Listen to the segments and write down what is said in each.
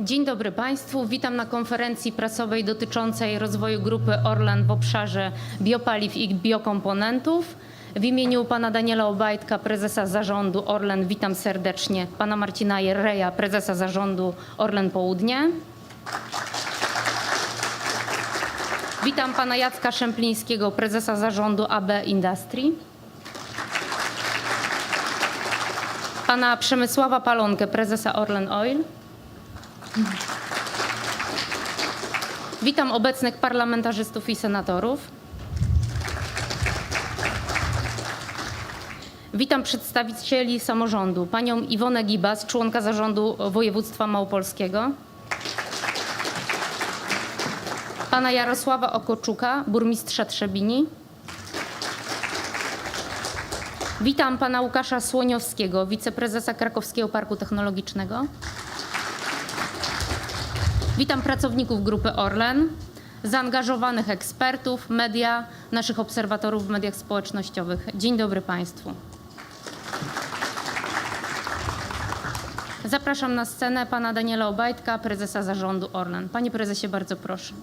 Dzień dobry Państwu. Witam na konferencji prasowej dotyczącej rozwoju grupy Orlen w obszarze biopaliw i biokomponentów. W imieniu pana Daniela Obajtka, prezesa zarządu Orlen, witam serdecznie pana Marcina Jerreja, prezesa zarządu Orlen Południe. Witam pana Jacka Szemplińskiego, prezesa zarządu AB Industry. Pana Przemysława Palonkę, prezesa Orlen Oil. Witam obecnych parlamentarzystów i senatorów. Witam przedstawicieli samorządu, panią Iwonę Gibas, członka zarządu województwa małopolskiego. Pana Jarosława Okoczuka, burmistrza Trzebini. Witam pana Łukasza Słoniowskiego, wiceprezesa Krakowskiego Parku Technologicznego. Witam pracowników Grupy Orlen, zaangażowanych ekspertów, media, naszych obserwatorów w mediach społecznościowych. Dzień dobry Państwu. Zapraszam na scenę pana Daniela Obajtka, prezesa zarządu Orlen. Panie prezesie, bardzo proszę.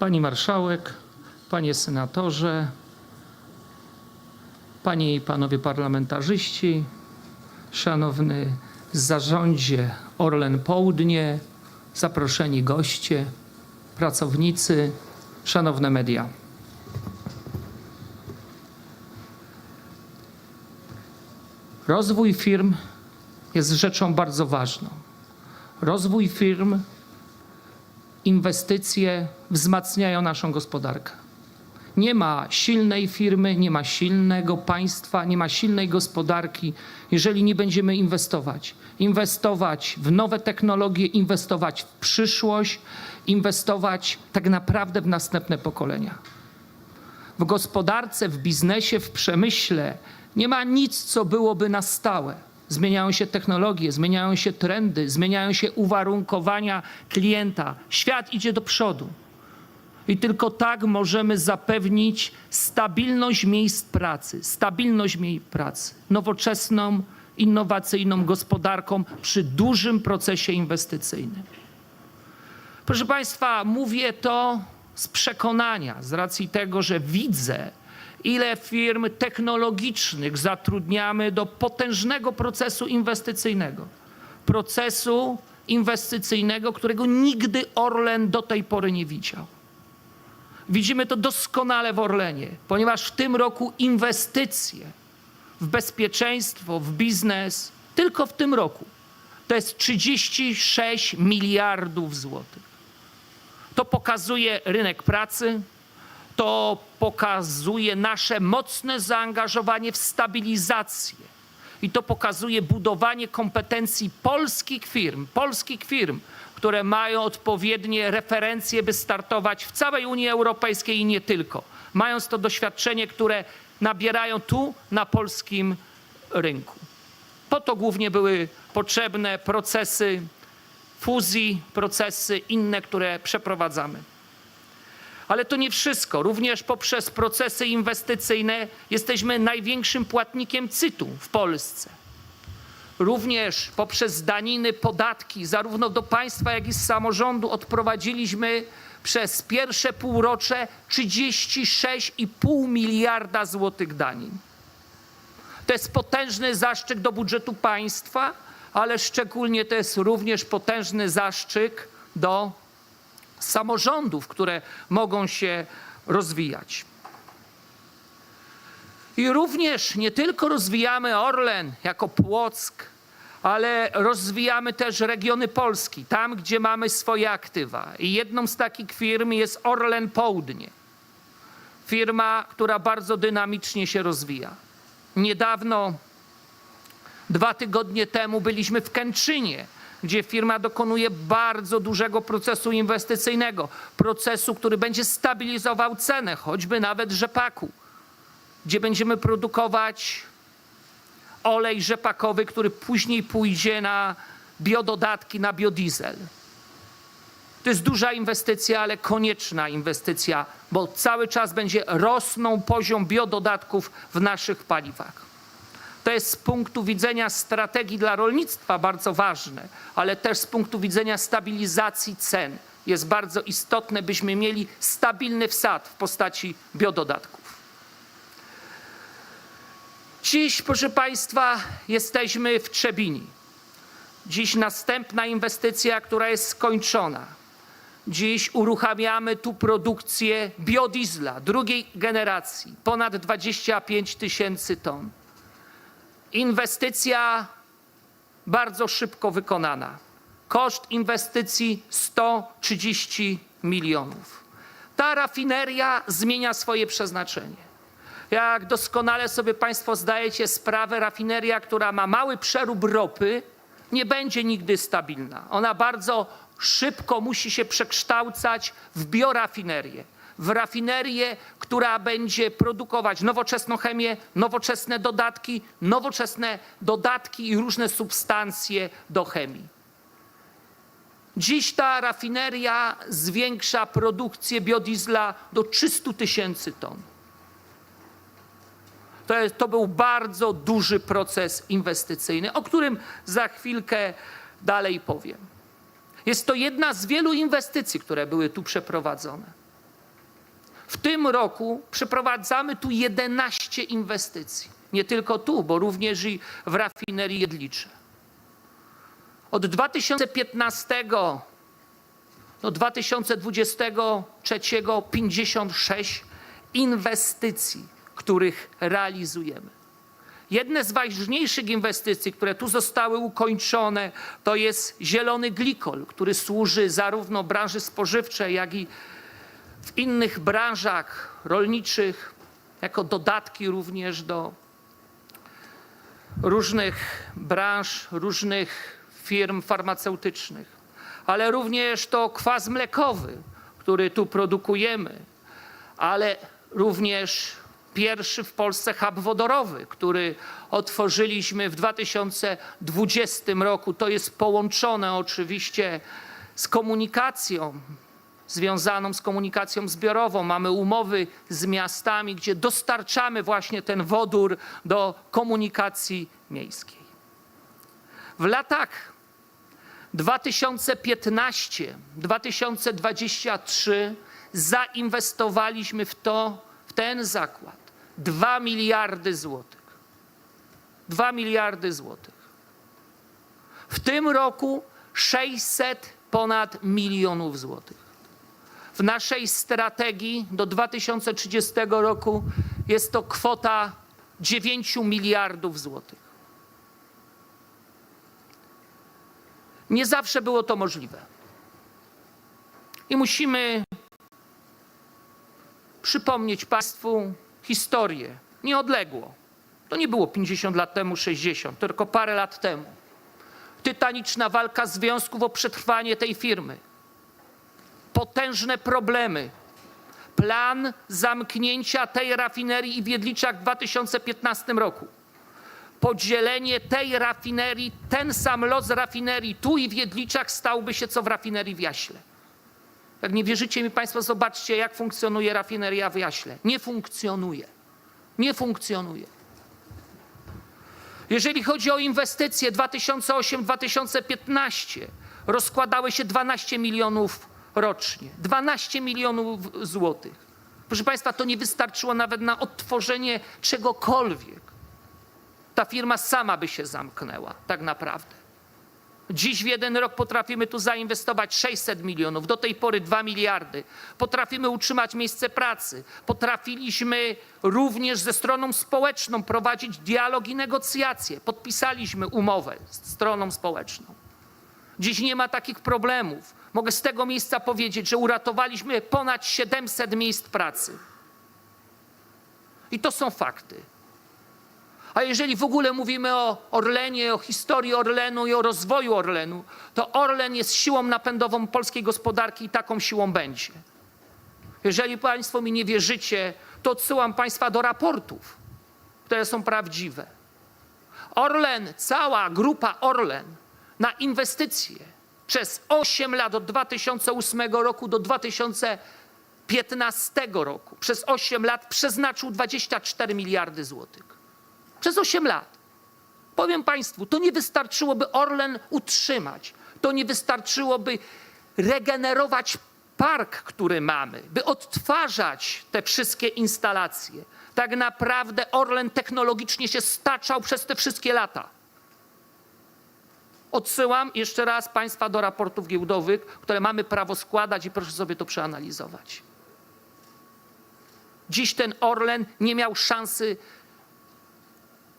Pani marszałek, panie senatorze, panie i panowie parlamentarzyści, szanowny zarządzie Orlen Południe, zaproszeni goście, pracownicy, szanowne media. Rozwój firm jest rzeczą bardzo ważną. Rozwój firm inwestycje wzmacniają naszą gospodarkę. Nie ma silnej firmy, nie ma silnego państwa, nie ma silnej gospodarki, jeżeli nie będziemy inwestować. Inwestować w nowe technologie, inwestować w przyszłość, inwestować tak naprawdę w następne pokolenia. W gospodarce, w biznesie, w przemyśle nie ma nic, co byłoby na stałe. Zmieniają się technologie, zmieniają się trendy, zmieniają się uwarunkowania klienta. Świat idzie do przodu. I tylko tak możemy zapewnić stabilność miejsc pracy, stabilność miejsc pracy, nowoczesną, innowacyjną gospodarką przy dużym procesie inwestycyjnym. Proszę Państwa, mówię to z przekonania, z racji tego, że widzę, ile firm technologicznych zatrudniamy do potężnego procesu inwestycyjnego. Procesu inwestycyjnego, którego nigdy Orlen do tej pory nie widział. Widzimy to doskonale w Orlenie, ponieważ w tym roku inwestycje w bezpieczeństwo, w biznes, tylko w tym roku to jest 36 miliardów złotych. To pokazuje rynek pracy, to pokazuje nasze mocne zaangażowanie w stabilizację. I to pokazuje budowanie kompetencji polskich firm, polskich firm, które mają odpowiednie referencje, by startować w całej Unii Europejskiej i nie tylko. Mając to doświadczenie, które nabierają tu na polskim rynku. Po to głównie były potrzebne procesy fuzji, procesy inne, które przeprowadzamy. Ale to nie wszystko. Również poprzez procesy inwestycyjne jesteśmy największym płatnikiem CIT-u w Polsce. Również poprzez daniny, podatki, zarówno do państwa, jak i z samorządu odprowadziliśmy przez pierwsze półrocze 36,5 miliarda złotych danin. To jest potężny zaszczyt do budżetu państwa, ale szczególnie to jest również potężny zaszczyt do samorządów, które mogą się rozwijać. I również nie tylko rozwijamy Orlen jako Płock, ale rozwijamy też regiony Polski, tam gdzie mamy swoje aktywa. I jedną z takich firm jest Orlen Południe. Firma, która bardzo dynamicznie się rozwija. Niedawno, dwa tygodnie temu, byliśmy w Kęczynie, gdzie firma dokonuje bardzo dużego procesu inwestycyjnego, procesu, który będzie stabilizował cenę, choćby nawet rzepaku, gdzie będziemy produkować olej rzepakowy, który później pójdzie na biododatki, na biodiesel. To jest duża inwestycja, ale konieczna inwestycja, bo cały czas będzie rosnął poziom biododatków w naszych paliwach. To jest z punktu widzenia strategii dla rolnictwa bardzo ważne, ale też z punktu widzenia stabilizacji cen jest bardzo istotne, byśmy mieli stabilny wsad w postaci biododatków. Dziś, proszę Państwa, jesteśmy w Trzebini. Dziś następna inwestycja, która jest skończona. Dziś uruchamiamy tu produkcję biodiesla drugiej generacji, ponad 25 tysięcy ton. Inwestycja bardzo szybko wykonana. Koszt inwestycji 130 milionów. Ta rafineria zmienia swoje przeznaczenie. Jak doskonale sobie Państwo zdajecie sprawę, rafineria, która ma mały przerób ropy, nie będzie nigdy stabilna. Ona bardzo szybko musi się przekształcać w biorafinerię. W rafinerię, która będzie produkować nowoczesną chemię, nowoczesne dodatki, nowoczesne dodatki i różne substancje do chemii. Dziś ta rafineria zwiększa produkcję biodiesla do 300 tysięcy ton. To, jest, to był bardzo duży proces inwestycyjny, o którym za chwilkę dalej powiem. Jest to jedna z wielu inwestycji, które były tu przeprowadzone. W tym roku przeprowadzamy tu 11 inwestycji. Nie tylko tu, bo również i w rafinerii Jedlicze. Od 2015 do 2023 56 inwestycji, których realizujemy. Jedne z ważniejszych inwestycji, które tu zostały ukończone, to jest zielony glikol, który służy zarówno branży spożywczej, jak i w innych branżach rolniczych, jako dodatki również do różnych branż, różnych firm farmaceutycznych, ale również to kwas mlekowy, który tu produkujemy, ale również pierwszy w Polsce hub wodorowy, który otworzyliśmy w 2020 roku. To jest połączone oczywiście z komunikacją związaną z komunikacją zbiorową. Mamy umowy z miastami, gdzie dostarczamy właśnie ten wodór do komunikacji miejskiej. W latach 2015-2023 zainwestowaliśmy w to, w ten zakład 2 miliardy złotych. 2 miliardy złotych. W tym roku 600 ponad milionów złotych. W naszej strategii do 2030 roku jest to kwota 9 miliardów złotych. Nie zawsze było to możliwe. I musimy przypomnieć Państwu historię nieodległą. To nie było 50 lat temu, 60, tylko parę lat temu. Tytaniczna walka związków o przetrwanie tej firmy. Potężne problemy. Plan zamknięcia tej rafinerii i w Jedliczach w 2015 roku. Podzielenie tej rafinerii, ten sam los rafinerii tu i w Jedliczach stałby się co w rafinerii w Jaśle. Jak nie wierzycie mi Państwo, zobaczcie, jak funkcjonuje rafineria w Jaśle. Nie funkcjonuje. Nie funkcjonuje. Jeżeli chodzi o inwestycje 2008-2015, rozkładały się 12 milionów rocznie. 12 milionów złotych. Proszę Państwa, to nie wystarczyło nawet na odtworzenie czegokolwiek. Ta firma sama by się zamknęła, tak naprawdę. Dziś w jeden rok potrafimy tu zainwestować 600 milionów, do tej pory 2 miliardy. Potrafimy utrzymać miejsce pracy. Potrafiliśmy również ze stroną społeczną prowadzić dialog i negocjacje. Podpisaliśmy umowę z stroną społeczną. Dziś nie ma takich problemów. Mogę z tego miejsca powiedzieć, że uratowaliśmy ponad 700 miejsc pracy. I to są fakty. A jeżeli w ogóle mówimy o Orlenie, o historii Orlenu i o rozwoju Orlenu, to Orlen jest siłą napędową polskiej gospodarki i taką siłą będzie. Jeżeli Państwo mi nie wierzycie, to odsyłam Państwa do raportów, które są prawdziwe. Orlen, cała grupa Orlen na inwestycje przez 8 lat od 2008 roku do 2015 roku, przez 8 lat przeznaczył 24 miliardy złotych. Przez 8 lat. Powiem Państwu, to nie wystarczyłoby Orlen utrzymać. To nie wystarczyłoby regenerować park, który mamy, by odtwarzać te wszystkie instalacje. Tak naprawdę Orlen technologicznie się staczał przez te wszystkie lata. Odsyłam jeszcze raz Państwa do raportów giełdowych, które mamy prawo składać i proszę sobie to przeanalizować. Dziś ten Orlen nie miał szansy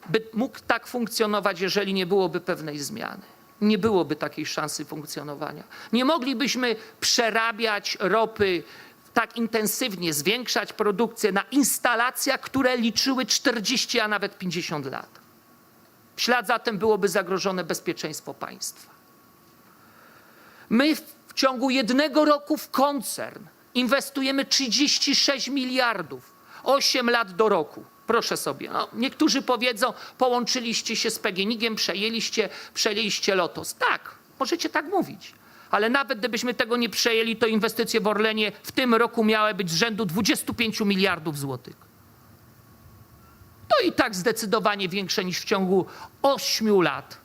by mógł tak funkcjonować, jeżeli nie byłoby pewnej zmiany. Nie byłoby takiej szansy funkcjonowania. Nie moglibyśmy przerabiać ropy tak intensywnie, zwiększać produkcję na instalacjach, które liczyły 40, a nawet 50 lat. Ślad za tym byłoby zagrożone bezpieczeństwo państwa. My w ciągu jednego roku w koncern inwestujemy 36 miliardów, 8 lat do roku. Proszę sobie. No, niektórzy powiedzą, połączyliście się z PGNiG-iem, przejęliście, przejęliście Lotos. Tak, możecie tak mówić. Ale nawet gdybyśmy tego nie przejęli, to inwestycje w Orlenie w tym roku miały być z rzędu 25 miliardów złotych. I tak zdecydowanie większe niż w ciągu 8 lat.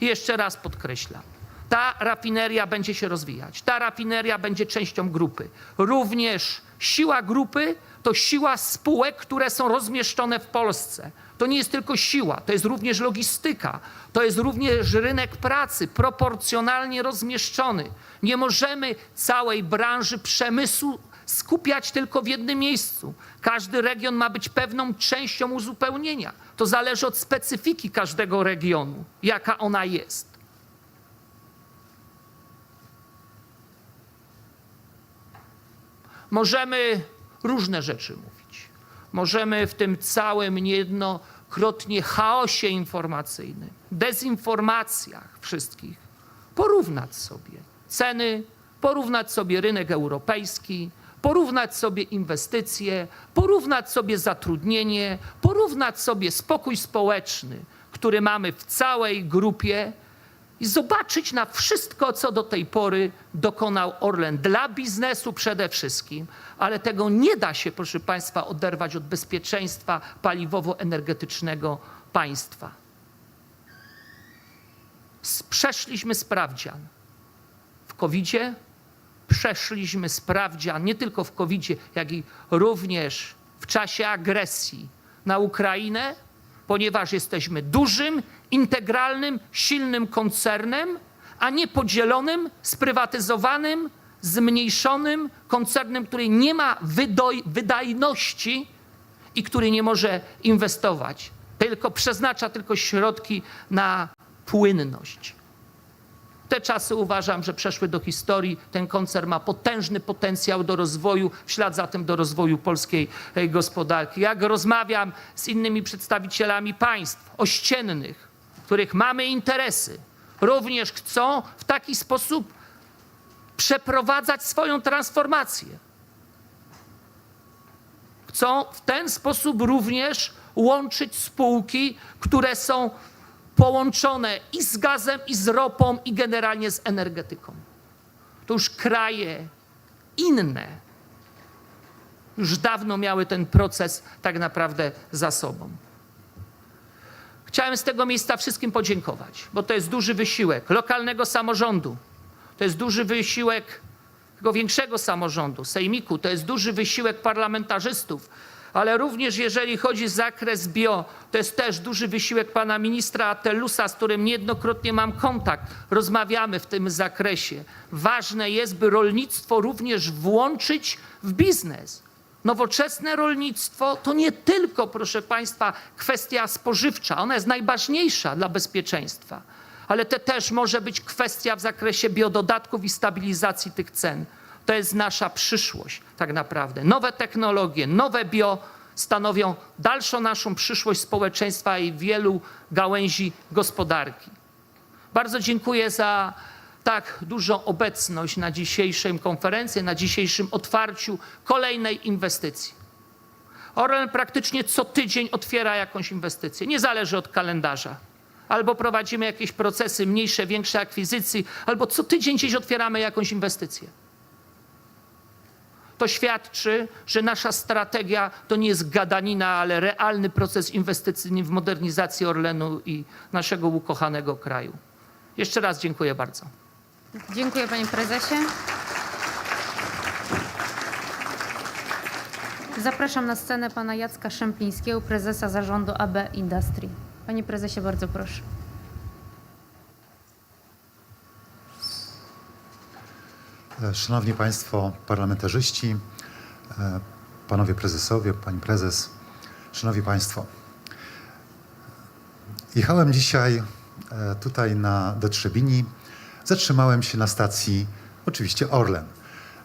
Jeszcze raz podkreślam. Ta rafineria będzie się rozwijać. Ta rafineria będzie częścią grupy. Również siła grupy to siła spółek, które są rozmieszczone w Polsce. To nie jest tylko siła, to jest również logistyka, to jest również rynek pracy proporcjonalnie rozmieszczony. Nie możemy całej branży przemysłu skupiać tylko w jednym miejscu. Każdy region ma być pewną częścią uzupełnienia. To zależy od specyfiki każdego regionu, jaka ona jest. Możemy różne rzeczy mówić. Możemy w tym całym niejednokrotnie chaosie informacyjnym, dezinformacjach wszystkich porównać sobie ceny, porównać sobie rynek europejski, porównać sobie inwestycje, porównać sobie zatrudnienie, porównać sobie spokój społeczny, który mamy w całej grupie i zobaczyć na wszystko, co do tej pory dokonał Orlen dla biznesu przede wszystkim, ale tego nie da się, proszę Państwa, oderwać od bezpieczeństwa paliwowo-energetycznego państwa. Przeszliśmy sprawdzian w COVID-zie, przeszliśmy sprawdzian nie tylko w COVID-zie, jak i również w czasie agresji na Ukrainę, ponieważ jesteśmy dużym, integralnym, silnym koncernem, a nie podzielonym, sprywatyzowanym, zmniejszonym koncernem, który nie ma wydajności i który nie może inwestować, tylko przeznacza tylko środki na płynność. Te czasy uważam, że przeszły do historii. Ten koncern ma potężny potencjał do rozwoju, w ślad za tym do rozwoju polskiej e, gospodarki. Jak rozmawiam z innymi przedstawicielami państw ościennych, których mamy interesy, również chcą w taki sposób przeprowadzać swoją transformację. Chcą w ten sposób również łączyć spółki, które są połączone i z gazem, i z ropą, i generalnie z energetyką. To już kraje inne już dawno miały ten proces tak naprawdę za sobą. Chciałem z tego miejsca wszystkim podziękować, bo to jest duży wysiłek lokalnego samorządu, to jest duży wysiłek tego większego samorządu, sejmiku, to jest duży wysiłek parlamentarzystów, ale również jeżeli chodzi o zakres bio, to jest też duży wysiłek pana ministra Telusa, z którym niejednokrotnie mam kontakt. Rozmawiamy w tym zakresie. Ważne jest, by rolnictwo również włączyć w biznes. Nowoczesne rolnictwo to nie tylko, proszę Państwa, kwestia spożywcza, ona jest najważniejsza dla bezpieczeństwa, ale to też może być kwestia w zakresie biododatków i stabilizacji tych cen. To jest nasza przyszłość, tak naprawdę. Nowe technologie, nowe bio stanowią dalszą naszą przyszłość społeczeństwa i wielu gałęzi gospodarki. Bardzo dziękuję za tak dużą obecność na dzisiejszej konferencji, na dzisiejszym otwarciu kolejnej inwestycji. Orlen praktycznie co tydzień otwiera jakąś inwestycję. Nie zależy od kalendarza. albo prowadzimy jakieś procesy mniejsze, większe akwizycji, albo co tydzień gdzieś otwieramy jakąś inwestycję. To świadczy, że nasza strategia to nie jest gadanina, ale realny proces inwestycyjny w modernizację Orlenu i naszego ukochanego kraju. Jeszcze raz dziękuję bardzo. Dziękuję panie prezesie. Zapraszam na scenę pana Jacka Szemplińskiego, prezesa zarządu AB Industry. Panie prezesie, bardzo proszę. Szanowni Państwo parlamentarzyści, e, Panowie Prezesowie, Pani Prezes, Szanowni Państwo. Jechałem dzisiaj e, tutaj na, do Trzebini. Zatrzymałem się na stacji, oczywiście Orlen.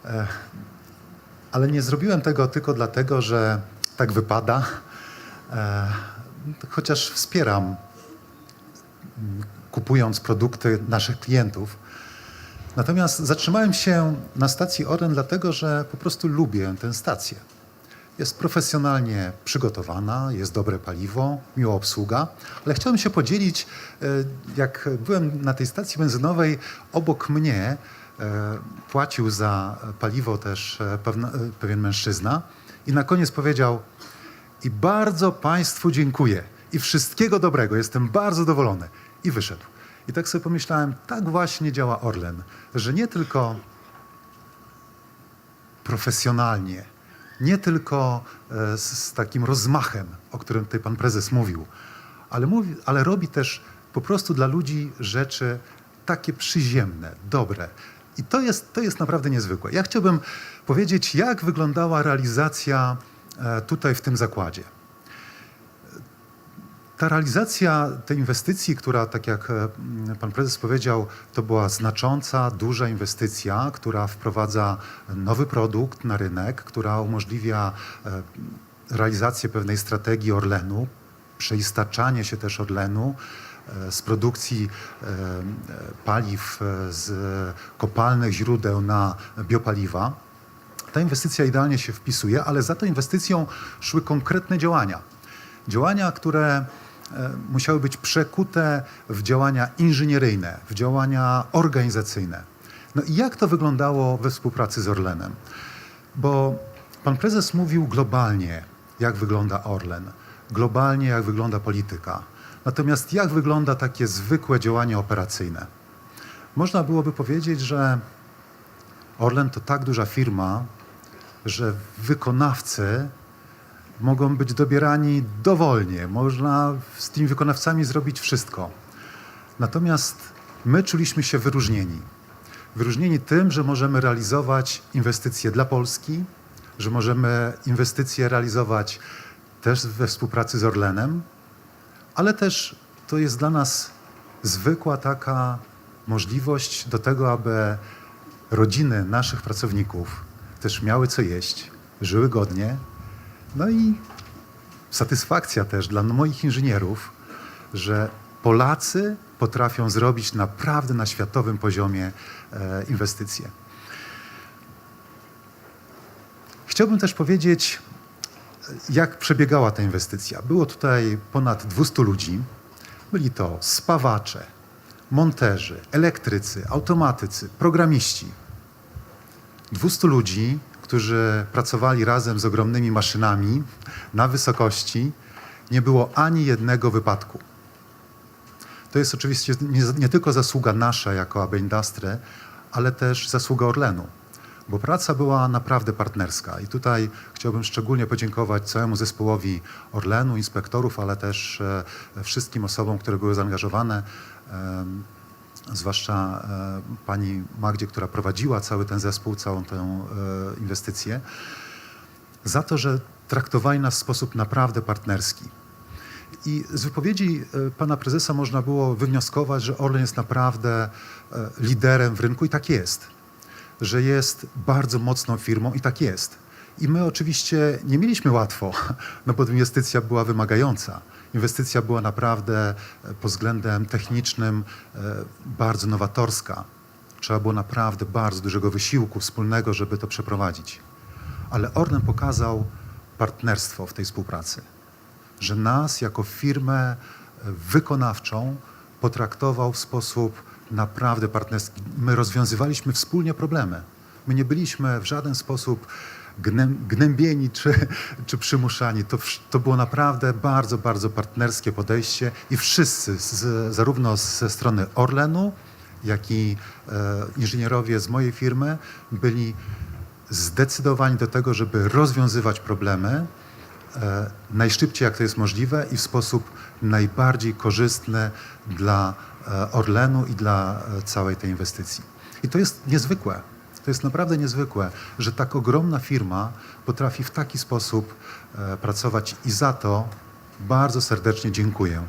E, Ale nie zrobiłem tego tylko dlatego, że tak wypada, chociaż wspieram kupując produkty naszych klientów. Natomiast zatrzymałem się na stacji Oren dlatego, że po prostu lubię tę stację. Jest profesjonalnie przygotowana, jest dobre paliwo, miła obsługa, ale chciałem się podzielić, e, jak byłem na tej stacji benzynowej, obok mnie e, płacił za paliwo też e, pewna, pewien mężczyzna i na koniec powiedział i bardzo Państwu dziękuję i wszystkiego dobrego, jestem bardzo zadowolony. I wyszedł. I tak sobie pomyślałem, tak właśnie działa Orlen, że nie tylko profesjonalnie, nie tylko e, z, z takim rozmachem, o którym tutaj pan prezes mówił, ale, mówi, ale robi też po prostu dla ludzi rzeczy takie przyziemne, dobre. I to jest, to jest naprawdę niezwykłe. Ja chciałbym powiedzieć, jak wyglądała realizacja e, tutaj w tym zakładzie. Ta realizacja tej inwestycji, która, tak jak e, pan prezes powiedział, to była znacząca, duża inwestycja, która wprowadza nowy produkt na rynek, która umożliwia e, realizację pewnej strategii Orlenu, przeistaczanie się też Orlenu e, z produkcji paliw z kopalnych źródeł na biopaliwa. Ta inwestycja idealnie się wpisuje, ale za tą inwestycją szły konkretne działania. Działania, które musiały być przekute w działania inżynieryjne, w działania organizacyjne. No i jak to wyglądało we współpracy z Orlenem? Bo pan prezes mówił globalnie, jak wygląda Orlen, globalnie, jak wygląda polityka. Natomiast jak wygląda takie zwykłe działanie operacyjne? Można byłoby powiedzieć, że Orlen to tak duża firma, że wykonawcy mogą być dobierani dowolnie. Można z tymi wykonawcami zrobić wszystko. Natomiast my czuliśmy się wyróżnieni. Wyróżnieni tym, że możemy realizować inwestycje dla Polski, że możemy inwestycje realizować też we współpracy z Orlenem, ale też to jest dla nas zwykła taka możliwość do tego, aby rodziny naszych pracowników też miały co jeść, żyły godnie. No i satysfakcja też dla moich inżynierów, że Polacy potrafią zrobić naprawdę na światowym poziomie e, inwestycje. Chciałbym też powiedzieć, jak przebiegała ta inwestycja. Było tutaj ponad 200 ludzi. Byli to spawacze, monterzy, elektrycy, automatycy, programiści. 200 ludzi, którzy pracowali razem z ogromnymi maszynami na wysokości, nie było ani jednego wypadku. To jest oczywiście nie, nie tylko zasługa nasza jako AB Industry, ale też zasługa Orlenu, bo praca była naprawdę partnerska. I tutaj chciałbym szczególnie podziękować całemu zespołowi Orlenu, inspektorów, ale też e, wszystkim osobom, które były zaangażowane. Zwłaszcza e, pani Magdzie, która prowadziła cały ten zespół, całą tę e, inwestycję, za to, że traktowali nas w sposób naprawdę partnerski. I z wypowiedzi e, pana prezesa można było wywnioskować, że Orlen jest naprawdę liderem w rynku i tak jest. Że jest bardzo mocną firmą i tak jest. I my oczywiście nie mieliśmy łatwo, no bo inwestycja była wymagająca. Inwestycja była naprawdę e, pod względem technicznym e, bardzo nowatorska. Trzeba było naprawdę bardzo dużego wysiłku wspólnego, żeby to przeprowadzić. Ale Orlen pokazał partnerstwo w tej współpracy że nas jako firmę e, wykonawczą potraktował w sposób naprawdę partnerski. My rozwiązywaliśmy wspólnie problemy. My nie byliśmy w żaden sposób gnębieni czy, czy przymuszani. To, to było naprawdę bardzo, bardzo partnerskie podejście i wszyscy, z, zarówno ze strony Orlenu, jak i e, inżynierowie z mojej firmy byli zdecydowani do tego, żeby rozwiązywać problemy e, najszybciej jak to jest możliwe i w sposób najbardziej korzystny dla e, Orlenu i dla e, całej tej inwestycji. I to jest niezwykłe. To jest naprawdę niezwykłe, że tak ogromna firma potrafi w taki sposób e, pracować i za to bardzo serdecznie dziękuję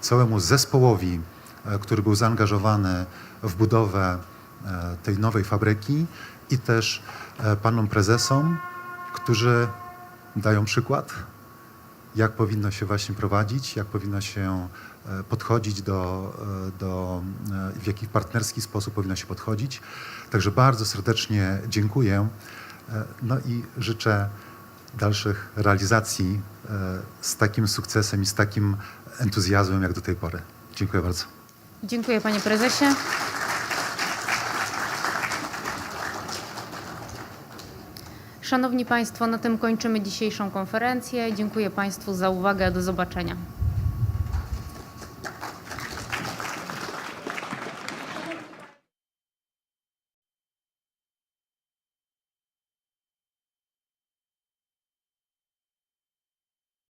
całemu zespołowi, e, który był zaangażowany w budowę e, tej nowej fabryki i też panom prezesom, którzy dają przykład, jak powinno się właśnie prowadzić, jak powinno się podchodzić do, e, do e, w jaki partnerski sposób powinno się podchodzić. Także bardzo serdecznie dziękuję. E, No i życzę dalszych realizacji e, z takim sukcesem i z takim entuzjazmem jak do tej pory. Dziękuję bardzo. Dziękuję panie prezesie. Szanowni Państwo, na tym kończymy dzisiejszą konferencję. Dziękuję Państwu za uwagę. Do zobaczenia.